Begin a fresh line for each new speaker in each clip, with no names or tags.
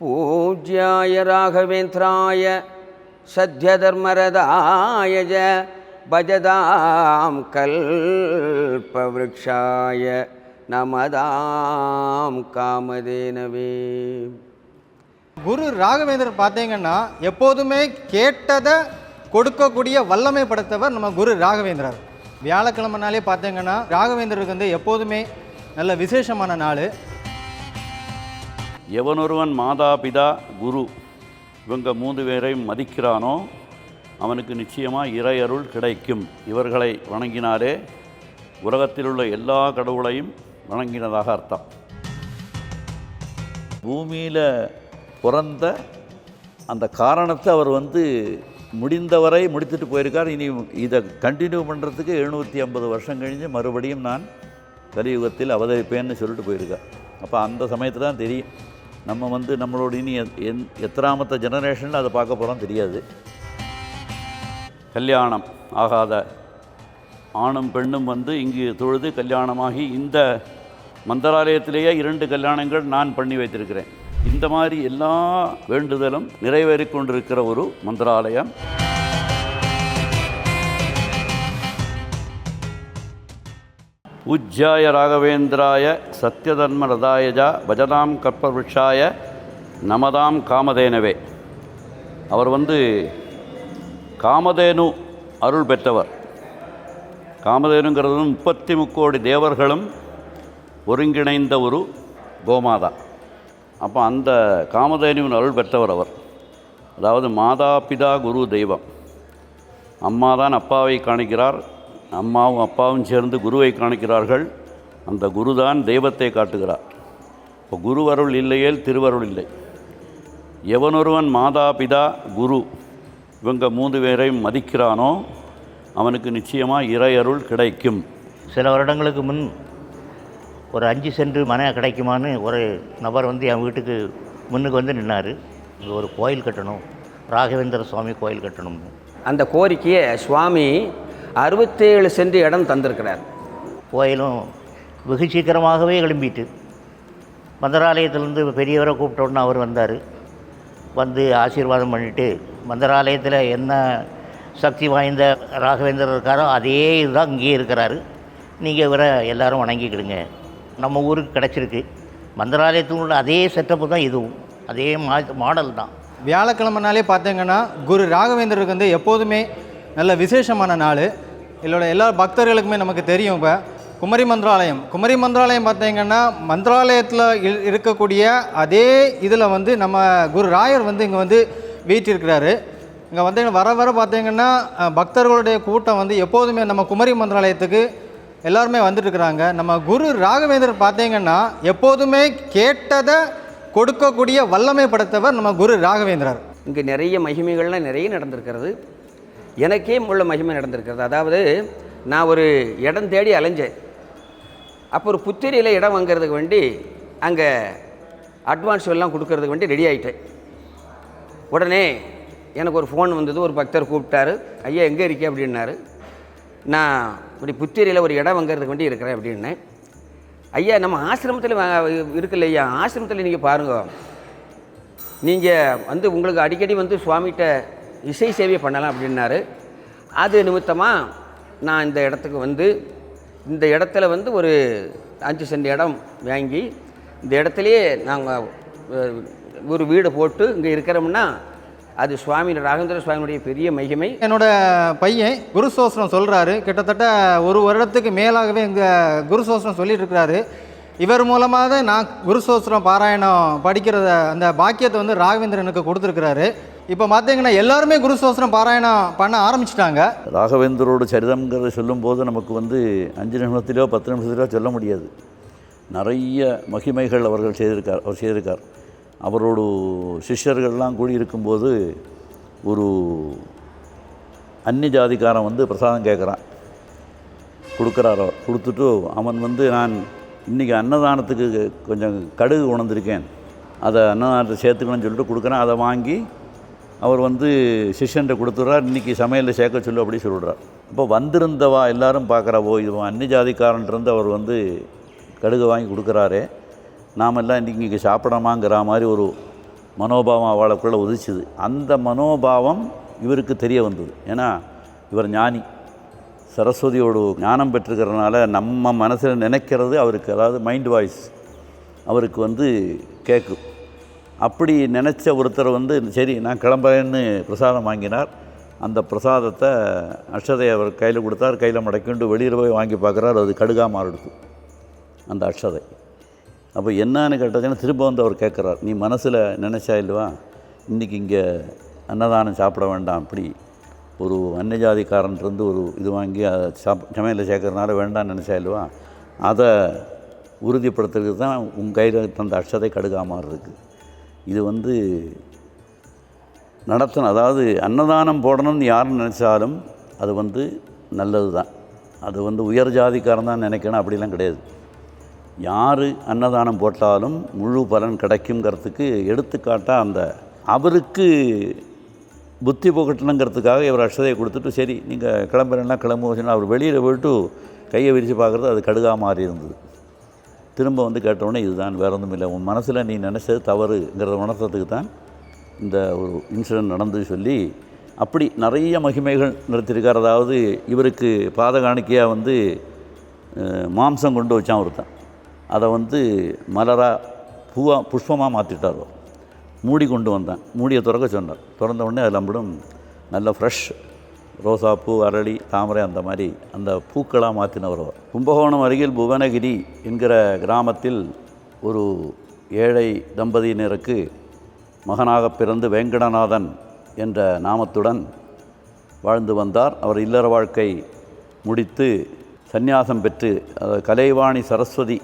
பூஜ்யாய ராகவேந்திராய சத்யதர்மரதாய ஜ பஜதாம் கல்பவ்ஷாய நமதாம் காமதேனவே.
குரு ராகவேந்திரர் பார்த்தீங்கன்னா எப்போதுமே கேட்டதை கொடுக்கக்கூடிய வல்லமை படைத்தவர் நம்ம குரு ராகவேந்திரர். வியாழக்கிழமைனாலே பார்த்தீங்கன்னா ராகவேந்திரருக்கு வந்து எப்போதுமே நல்ல விசேஷமான நாள்.
எவனொருவன் மாதா பிதா குரு இவங்க மூன்று பேரையும் மதிக்கிறானோ அவனுக்கு நிச்சயமாக இறையருள் கிடைக்கும். இவர்களை வணங்கினாலே உலகத்தில் உள்ள எல்லா கடவுளையும் வணங்கினதாக அர்த்தம். பூமியில் பிறந்த அந்த காரணத்தை அவர் வந்து முடிந்தவரை முடித்துட்டு போயிருக்கார். இனி இதை கண்டினியூ பண்ணுறதுக்கு எழுநூற்றி ஐம்பது வருஷம் கழிஞ்சு மறுபடியும் நான் கலியுகத்தில் அவதரிப்பேன்னு சொல்லிட்டு போயிருக்கார். அப்போ அந்த சமயத்தில் தான் தெரியும். நம்ம வந்து நம்மளோட இனி எத்- எந் எத்தனாமத்த ஜெனரேஷனில் அதை பார்க்க போகிறோம் தெரியாது. கல்யாணம் ஆகாத ஆணும் பெண்ணும் வந்து இங்கு தொழுது கல்யாணமாகி இந்த மந்திராலயத்திலேயே இரண்டு கல்யாணங்கள் நான் பண்ணி வைத்திருக்கிறேன். இந்த மாதிரி எல்லா வேண்டுதலும் நிறைவேறிக் கொண்டிருக்கிற ஒரு மந்திராலயம். உஜ்ஜாய ராகவேந்திராய சத்யதர்ம ரதாயஜா பஜதாம் கற்பவருஷாய நமதாம் காமதேனவே. அவர் வந்து காமதேனு அருள் பெற்றவர். காமதேனுங்கிறது முப்பத்தி முக்கோடி தேவர்களும் ஒருங்கிணைந்த ஒரு கோமாதா. அப்போ அந்த காமதேனுவின் அருள் பெற்றவர் அவர். அதாவது மாதா பிதா குரு தெய்வம். அம்மா தான் அப்பாவை காணிக்கிறார். அம்மாவும் அப்பாவும் சேர்ந்து குருவை காணிக்கிறார்கள். அந்த குரு தான் தெய்வத்தை காட்டுகிறார். இப்போ குருவருள் இல்லையேல் திருவருள் இல்லை. எவனொருவன் மாதா பிதா குரு இவங்க மூன்று பேரையும் மதிக்கிறானோ அவனுக்கு நிச்சயமாக இறையருள் கிடைக்கும்.
சில வருடங்களுக்கு முன் ஒரு அஞ்சு சென்ட் மனை கிடைக்குமான்னு ஒரு நபர் வந்து என் வீட்டுக்கு முன்னுக்கு வந்து நின்னார். இங்கே ஒரு கோயில் கட்டணும். ராகவேந்திர சுவாமி கோயில் கட்டணும்னு.
அந்த கோரிக்கையை சுவாமி அறுபத்தேழு சென்ட் இடம் தந்திருக்கிறார்.
கோயிலும் வெகு சீக்கிரமாகவே எழும்பிட்டு மந்திராலயத்திலேருந்து பெரியவரை கூப்பிட்ட உடனே அவர் வந்தார். வந்து ஆசீர்வாதம் பண்ணிவிட்டு மந்திராலயத்தில் என்ன சக்தி வாய்ந்த ராகவேந்தர் இருக்காரோ அதே இதுதான் இங்கேயே இருக்கிறாரு. நீங்கள் இவரை எல்லாரும் வணங்கிக்கிடுங்க. நம்ம ஊருக்கு கிடச்சிருக்கு. மந்திராலயத்தில் உள்ள அதே செட்டப்பு தான் இதுவும். அதே மா மாடல் தான்.
வியாழக்கிழமைனாலே பார்த்தீங்கன்னா குரு ராகவேந்தருக்கு வந்து எப்போதுமே நல்ல விசேஷமான நாள். இதோட எல்லா பக்தர்களுக்குமே நமக்கு தெரியும் இப்போ. குமரி மந்திராலயம். குமரி மந்திராலயம் பார்த்தீங்கன்னா மந்திராலயத்தில் இருக்கக்கூடிய அதே இதில் வந்து நம்ம குரு ராயர் வந்து இங்கே வந்து வீட்டிருக்கிறாரு இங்கே வந்து வர வர பார்த்தீங்கன்னா பக்தர்களுடைய கூட்டம் வந்து எப்போதுமே நம்ம குமரி மந்திராலயத்துக்கு எல்லாருமே வந்துட்டுருக்குறாங்க. நம்ம குரு ராகவேந்தர் பார்த்தீங்கன்னா எப்போதுமே கேட்டதை கொடுக்கக்கூடிய வல்லமை படைத்தவர் நம்ம குரு ராகவேந்திரர்
இங்கே நிறைய மகிமைகள்லாம் நிறைய நடந்திருக்கிறது. எனக்கே உள்ள மகிமை நடந்திருக்கிறது. அதாவது நான் ஒரு இடம் தேடி அலைஞ்சேன். அப்போ ஒரு புத்திரியில் இடம் வாங்குறதுக்கு வேண்டி அங்கே அட்வான்ஸ் எல்லாம் கொடுக்கறதுக்கு வேண்டி ரெடி ஆகிட்டேன் உடனே எனக்கு ஒரு ஃபோன் வந்தது. ஒரு பக்தர் கூப்பிட்டாரு. ஐயா எங்கே இருக்கே? அப்படின்னாரு. நான் இப்படி புத்திரியில் ஒரு இடம் வாங்குறதுக்கு வேண்டி இருக்கிறேன் அப்படின்னேன். ஐயா நம்ம ஆசிரமத்தில் இருக்குல்ல ஐயா. ஆசிரமத்தில் நீங்கள் பாருங்கள் நீங்கள் வந்து உங்களுக்கு அடிக்கடி வந்து சுவாமிகிட்ட இசை சேவை பண்ணலாம் அப்படின்னாரு. அது நிமித்தமாக நான் இந்த இடத்துக்கு வந்து இந்த இடத்துல வந்து ஒரு அஞ்சு சென்ட் இடம் வாங்கி இந்த இடத்துலையே நாங்கள் ஒரு வீடு போட்டு இங்கே இருக்கிறோம்னா அது சுவாமி ராகவேந்திர சுவாமியுடைய பெரிய மகிமை.
என்னோட பையன் குரு சொல்கிறாரு கிட்டத்தட்ட ஒரு வருடத்துக்கு மேலாகவே இங்கே குரு சோஸ்திரம் சொல்லிட்டு இருக்கிறாரு இவர் மூலமாக தான் நான் குரு பாராயணம் படிக்கிறத அந்த பாக்கியத்தை வந்து ராகவேந்திரனுக்கு கொடுத்துருக்கிறாரு. இப்போ பார்த்தீங்கன்னா எல்லாருமே குரு சோசனம் பாராயணம் பண்ண ஆரம்பிச்சிட்டாங்க.
ராகவேந்தரோட சரிதம்ங்கிறத சொல்லும்போது நமக்கு வந்து அஞ்சு நிமிஷத்திலோ பத்து நிமிஷத்திலோ சொல்ல முடியாது. நிறைய மகிமைகள் அவர்கள் செய்திருக்கார் அவர் செய்திருக்கார். அவரோட சிஷ்யர்கள்லாம் கூடியிருக்கும்போது ஒரு அந்நிய ஜாதிக்காரன் வந்து பிரசாதம் கேட்குறான். கொடுக்குறார் அவர் கொடுத்துட்டு அவன் வந்து நான் இன்றைக்கி அன்னதானத்துக்கு கொஞ்சம் கடுகு உணர்ந்திருக்கேன். அதை அன்னதானத்தை சேர்த்துக்கணும்னு சொல்லிட்டு கொடுக்குறேன். அதை வாங்கி அவர் வந்து சிஷ்யன்ட்ட கொடுத்துட்றார் இன்றைக்கி சமையலில் சேர்க்க சொல்லு அப்படி சொல்லிடுறார் இப்போ வந்திருந்தவா எல்லாரும் பார்க்குறவோ இது அந்நிய ஜாதிக்காரன்ட்டு அவர் வந்து கடுகு வாங்கி கொடுக்குறாரே நாமெல்லாம் இன்றைக்கி இங்கே மாதிரி ஒரு மனோபாவம் அவளுக்குள்ளே உதிச்சுது. அந்த மனோபாவம் இவருக்கு தெரிய வந்தது. ஏன்னா இவர் ஞானி. சரஸ்வதியோட ஞானம் பெற்றுக்கிறதுனால நம்ம மனசில் நினைக்கிறது அவருக்கு அதாவது மைண்ட் வாய்ஸ் அவருக்கு வந்து கேட்கும். அப்படி நினச்ச ஒருத்தர் வந்து சரி நான் கிளம்புறேன்னு பிரசாதம் வாங்கினார். அந்த பிரசாதத்தை அக்ஷதை அவர் கையில் கொடுத்தார். கையில் மடக்கிண்டு வெளியில் போய் வாங்கி பார்க்குறாரு. அது கடுகா மாறிடுது அந்த அக்ஷதை அப்போ என்னன்னு கேட்டதுன்னா திரும்ப வந்து அவர் கேட்குறார் நீ மனசில் நினச்சா இல்லைவா? இன்றைக்கி இங்கே அன்னதானம் சாப்பிட வேண்டாம். அப்படி ஒரு அன்னஜாதிக்காரன்ட்டு ஒரு இது வாங்கி அதை சாப் சமையலில் சேர்க்கறதுனால வேண்டாம்னு நினச்சா இல்லைவா? அதை உறுதிப்படுத்துறதுக்கு தான் உன் கையில் தந்த அக்ஷதை கடுகா மாதிரி இருக்குது இது வந்து நடத்தணும். அதாவது அன்னதானம் போடணும்னு யார் நினச்சாலும் அது வந்து நல்லது தான். அது வந்து உயர் ஜாதிக்காரன் தான் நினைக்கணும். அப்படிலாம் கிடையாது. யார் அன்னதானம் போட்டாலும் முழு பலன் கிடைக்குங்கிறதுக்கு எடுத்துக்காட்டாக அந்த அவருக்கு புத்தி புகட்டணுங்கிறதுக்காக இவர் அக்ஷதையை கொடுத்துட்டு சரி நீங்கள் கிளம்புறேன்னா கிளம்புவோம். அவர் வெளியில் போயிட்டு கையை விரித்து பார்க்குறது அது கடுகா மாறி இருந்தது. திரும்ப வந்து கேட்டவுடனே இதுதான் வேற ஒன்றும் இல்லை உன் மனசில் நீ நினச்சது தவறுங்கிறத உணர்த்ததுக்கு தான் இந்த ஒரு இன்சிடென்ட் நடந்து சொல்லி அப்படி நிறைய மகிமைகள் நிறுத்தியிருக்கார் அதாவது இவருக்கு பாதகாணிக்கையாக வந்து மாம்சம் கொண்டு வச்சான் ஒருத்தன். அதை வந்து மலராக பூவாக புஷ்பமாக மாற்றிட்டார் மூடி கொண்டு வந்தேன். மூடியை திறக்க சொன்னார். திறந்த உடனே அதில் நம்மளும் நல்ல ஃப்ரெஷ் ரோசாப்பூ அரளி தாமரை அந்த மாதிரி அந்த பூக்களாக மாற்றினவர் அவர். கும்பகோணம் அருகில் புவனகிரி என்கிற கிராமத்தில் ஒரு ஏழை தம்பதியினருக்கு மகனாக பிறந்து வேங்கடநாதன் என்ற நாமத்துடன் வாழ்ந்து வந்தார். அவர் இல்லற வாழ்க்கை முடித்து சந்நியாசம் பெற்று கலைவாணி சரஸ்வதி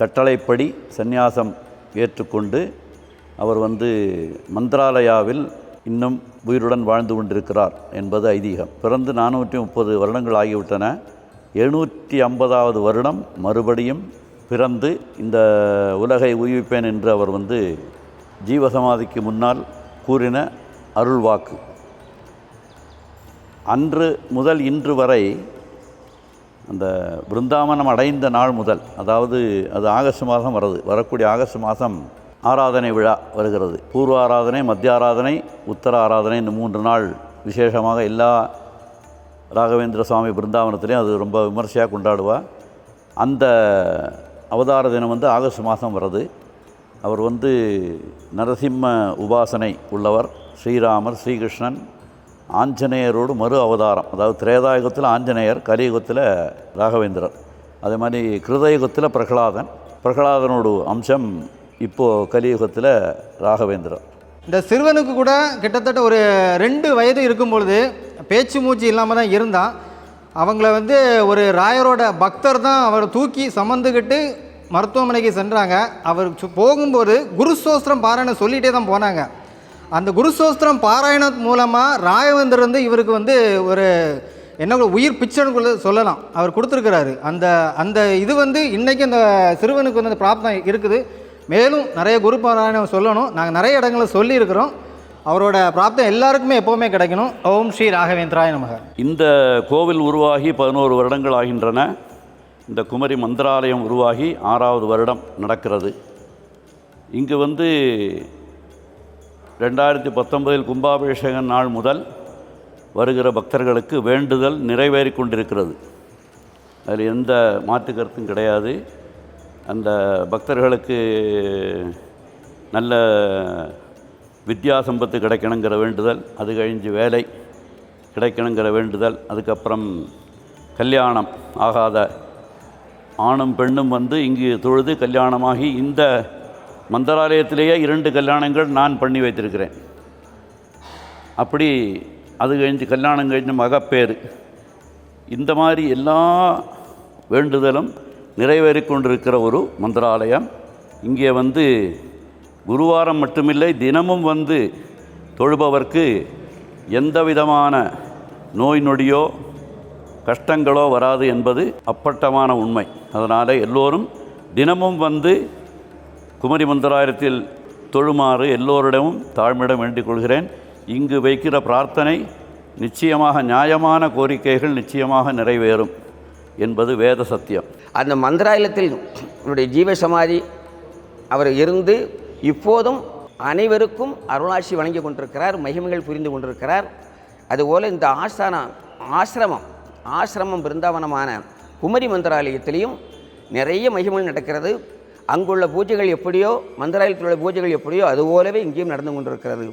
கட்டளைப்படி சந்நியாசம் ஏற்றுக்கொண்டு அவர் வந்து மந்திராலயாவில் இன்னும் உயிருடன் வாழ்ந்து கொண்டிருக்கிறார் என்பது ஐதீகம். பிறந்து நானூற்றி முப்பது வருடங்கள் ஆகிவிட்டன. எழுநூற்றி ஐம்பதாவது வருடம் மறுபடியும் பிறந்து இந்த உலகை உய்விப்பேன் என்று அவர் வந்து ஜீவசமாதிக்கு முன்னால் கூறின அருள் வாக்கு அன்று முதல் இன்று வரை அந்த பிருந்தாவனம் அடைந்த நாள் முதல் அதாவது அது ஆகஸ்ட் மாதம் வருது வரக்கூடிய ஆகஸ்ட் மாதம் ஆராதனை விழா வருகிறது. பூர்வ ஆராதனை மத்திய ஆராதனை உத்தர ஆராதனை இந்த மூன்று நாள் விசேஷமாக எல்லா ராகவேந்திர சுவாமி பிருந்தாவனத்துலேயும் அது ரொம்ப விமர்சையாக கொண்டாடுவா. அந்த அவதார தினம் வந்து ஆகஸ்ட் மாதம் வருது அவர் வந்து நரசிம்ம உபாசனை உள்ளவர் ஸ்ரீராமர் ஸ்ரீகிருஷ்ணன் ஆஞ்சநேயரோடு மறு அவதாரம். அதாவது திரேதாயுகத்தில் ஆஞ்சநேயர் கலியுகத்தில் ராகவேந்திரர். அதே மாதிரி கிருதயுகத்தில் பிரகலாதன். பிரகலாதனோட அம்சம் இப்போது கலியுகத்தில் ராகவேந்திரம்
இந்த சிறுவனுக்கு கூட கிட்டத்தட்ட ஒரு ரெண்டு வயது இருக்கும் பொழுது பேச்சு மூச்சு இல்லாமல் தான் இருந்தான். அவங்கள வந்து ஒரு ராயரோட பக்தர் தான் அவரை தூக்கி சமந்துக்கிட்டு மருத்துவமனைக்கு சென்றாங்க. அவர் சு- போகும்போது குருசோஸ்திரம் பாராயணம் சொல்லிகிட்டே தான் போனாங்க. அந்த குருசோஸ்திரம் பாராயணம் மூலமாக ராயவேந்தர் வந்து இவருக்கு வந்து ஒரு என்ன உயிர் பிச்சைன்னு சொல்லலாம். அவர் கொடுத்துருக்கிறாரு. அந்த அந்த இது வந்து இன்றைக்கி அந்த சிறுவனுக்கு வந்து அந்த பிராப்தம் இருக்குது. மேலும் நிறைய குரு பாராயணம் சொல்லணும். நாங்கள் நிறைய இடங்களில் சொல்லியிருக்கிறோம். அவரோட பிராப்தம் எல்லாருக்குமே எப்போவுமே கிடைக்கணும். ஓம் ஸ்ரீ ராகவேந்திராய நமக.
இந்த கோவில் உருவாகி பதினோரு வருடங்கள் ஆகின்றன. இந்த குமரி மந்திராலயம் உருவாகி ஆறாவது வருடம் நடக்கிறது. இங்கு வந்து ரெண்டாயிரத்தி பத்தொன்பதில் கும்பாபிஷேக நாள் முதல் வருகிற பக்தர்களுக்கு வேண்டுதல் நிறைவேறி கொண்டிருக்கிறது. அதில் எந்த மாற்று கருத்தும் கிடையாது. அந்த பக்தர்களுக்கு நல்ல வித்யா சம்பத்து கிடைக்கணுங்கிற வேண்டுதல் அது கழிஞ்சு வேலை கிடைக்கணுங்கிற வேண்டுதல் அதுக்கப்புறம் கல்யாணம் ஆகாத ஆணும் பெண்ணும் வந்து இங்கு தொழுது கல்யாணமாகி இந்த மந்திராலயத்திலேயே இரண்டு கல்யாணங்கள் நான் பண்ணி வைத்திருக்கிறேன். அப்படி அது கழிஞ்சு கல்யாணம் கழிஞ்சு மகப்பேறு. இந்த மாதிரி எல்லா வேண்டுதலும் நிறைவேறி கொண்டிருக்கிற ஒரு மந்திராலயம். இங்கே வந்து குருவாரம் மட்டுமில்லை தினமும் வந்து தொழுபவர்க்கு எந்த விதமான நோய் நொடியோ கஷ்டங்களோ வராது என்பது அப்பட்டமான உண்மை. அதனால் எல்லோரும் தினமும் வந்து குமரி மந்திராயத்தில் தொழுமாறு எல்லோரிடமும் தாழ்மையிடம் வேண்டிக் கொள்கிறேன். இங்கு வைக்கிற பிரார்த்தனை நிச்சயமாக நியாயமான கோரிக்கைகள் நிச்சயமாக நிறைவேறும். என்பது வேத சத்தியம்.
அந்த மந்திராலயத்தில் அவருடைய ஜீவசமாதி அவர் இருந்து இப்போதும் அனைவருக்கும் அருளாட்சி வழங்கி கொண்டிருக்கிறார் மகிமைகள் புரிந்து கொண்டிருக்கிறார். அதுபோல் இந்த ஆசான ஆசிரமம் ஆசிரமம் பிருந்தாவனமான குமரி மந்திராலயத்திலையும் நிறைய மகிமைகள் நடக்கிறது. அங்குள்ள பூஜைகள் எப்படியோ மந்திராலயத்தில் உள்ள பூஜைகள் எப்படியோ அதுபோலவே இங்கேயும் நடந்து கொண்டிருக்கிறது.